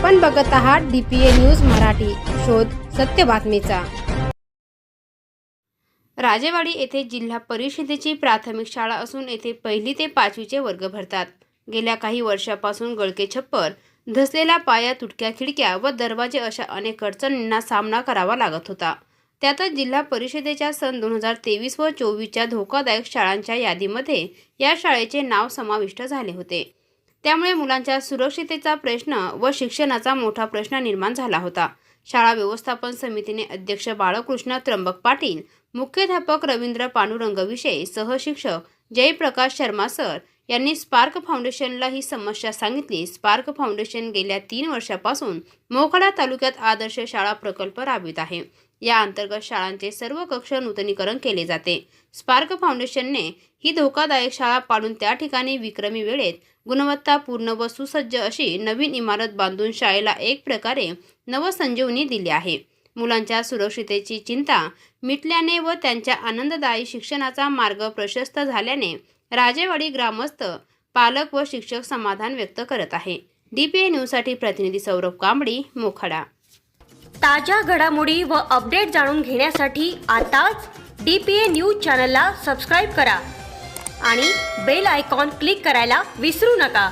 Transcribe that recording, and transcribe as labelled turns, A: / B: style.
A: आपण बघत आहात डीपीए न्यूज मराठी. शोध सत्य बातमीचा. राजेवाडी येथे जिल्हा परिषदेची प्राथमिक शाळा असून येथे पहिली ते पाचवीचे वर्ग भरतात. गेल्या काही वर्षापासून गळके छप्पर धसलेला पाया तुटक्या खिडक्या व दरवाजे अशा अनेक अडचणींना सामना करावा लागत होता. त्यातच जिल्हा परिषदेच्या सन दोन हजार तेवीस व चोवीसच्या धोकादायक शाळांच्या यादीमध्ये या शाळेचे नाव समाविष्ट झाले होते. त्यामुळे मुलांच्या सुरक्षितेचा प्रश्न व शिक्षणाचा मोठा प्रश्न निर्माण झाला होता. शाळा व्यवस्थापन समितीने अध्यक्ष बाळकृष्ण त्र्यंबक पाटील मुख्याध्यापक रवींद्र पांडुरंग विषय सहशिक्षक जयप्रकाश शर्मा सर यांनी स्पार्क फाउंडेशनला ही समस्या सांगितली. स्पार्क फाउंडेशन गेल्या तीन वर्षापासून मोखाडा तालुक्यात आदर्श शाळा प्रकल्प राबवित आहे. या अंतर्गत शाळांचे सर्व कक्ष नूतनीकरण केले जाते. स्पार्क फाउंडेशनने ही धोकादायक शाळा पाडून त्या ठिकाणी विक्रमी वेळेत गुणवत्तापूर्ण व सुसज्ज अशी नवीन इमारत बांधून शाळेला एक प्रकारे नवसंजीवनी दिली आहे. मुलांच्या सुरक्षितेची चिंता मिटल्याने व त्यांच्या आनंददायी शिक्षणाचा मार्ग प्रशस्त झाल्याने राजेवाडी ग्रामस्थ पालक व शिक्षक समाधान व्यक्त करत आहे. डीपीए न्यूजसाठी प्रतिनिधी सौरभ कांबडी मोखाडा.
B: ताज्या घडामोडी व अपडेट जाणून घेण्यासाठी आताच डी पी ए न्यूज चॅनलला सबस्क्राईब करा आणि बेल आयकॉन क्लिक करायला विसरू नका.